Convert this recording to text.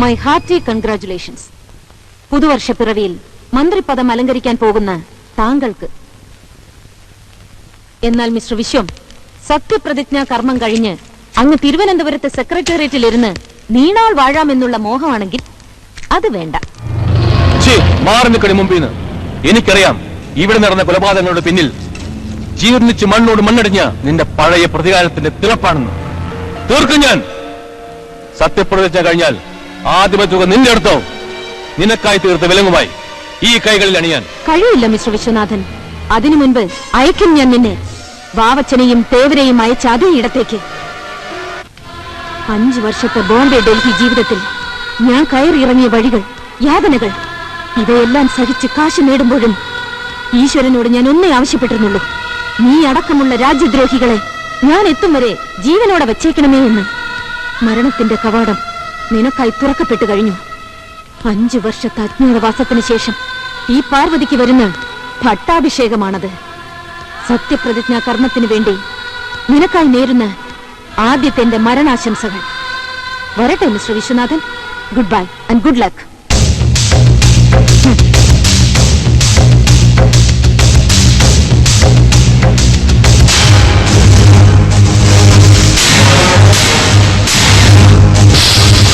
My hearty congratulations പുതുവർഷ പിറവിയിൽ മന്ത്രിപദം അലങ്കരിക്കാൻ പോകുന്ന താങ്കൾക്ക്. എന്നാൽ മിസ്റ്റർ വിശ്വം സത്യപ്രതിജ്ഞാ കർമ്മം കഴിഞ്ഞ് അങ്ങ് തിരുവനന്തപുരത്തെ സെക്രട്ടേറിയറ്റിൽ ഇരുന്ന് നീണാൾ വാഴാമെന്നുള്ള മോഹമാണെങ്കിൽ അത് വേണ്ട. എനിക്കറിയാം ഇവിടെ നടന്ന കൊലപാതകങ്ങളുടെ പിന്നിൽ ജീർണിച്ച് മണ്ണോട് മണ്ണടിഞ്ഞ നിന്റെ പഴയ പ്രതികാരത്തിന്റെ തിളപ്പാണെന്ന്. തീർക്കും ഞാൻ. സത്യപ്രതിജ്ഞ കഴിഞ്ഞാൽ ആദ്യമ നിന്റെ അടുത്തോ? നിനക്കായി തീർത്ത വിലങ്ങുമായി ഈ കൈകളിൽ അണിയാൻ. കഴിയില്ല മിസ്റ്റർ വിശ്വനാഥൻ. അതിനു മുൻപ് അയക്കും ഞാൻ നിന്നെ. വാവച്ചനെയും തേവരെയും അയച്ച അതേ ഇടത്തേക്ക്. അഞ്ചു വർഷത്തെ ബോംബെ ഡൽഹി ജീവിതത്തിൽ ഞാൻ കയറിയിറങ്ങിയ വഴികൾ യാതനകൾ ഇവയെല്ലാം സഹിച്ച് കാശ് നേടുമ്പോഴും ഈശ്വരനോട് ഞാൻ ഒന്നേ ആവശ്യപ്പെട്ടിരുന്നുള്ളൂ. നീ അടക്കമുള്ള രാജ്യദ്രോഹികളെ ഞാൻ എത്തും വരെ ജീവനോടെ വച്ചേക്കണമേ എന്ന്. മരണത്തിന്റെ കവാടം നിനക്കായി തുറക്കപ്പെട്ടു കഴിഞ്ഞു അഞ്ചു വർഷത്തെ അജ്ഞാതവാസത്തിന് ശേഷം ഈ പാർവതിക്ക് വരുന്ന പട്ടാഭിഷേകമാണത്. സത്യപ്രതിജ്ഞാ കർമ്മത്തിന് വേണ്ടി നിനക്കായി നേരുന്ന ആദ്യത്തെ മരണാശംസകൾ. വരട്ടെ mister Viswanathan. Good bye and good luck.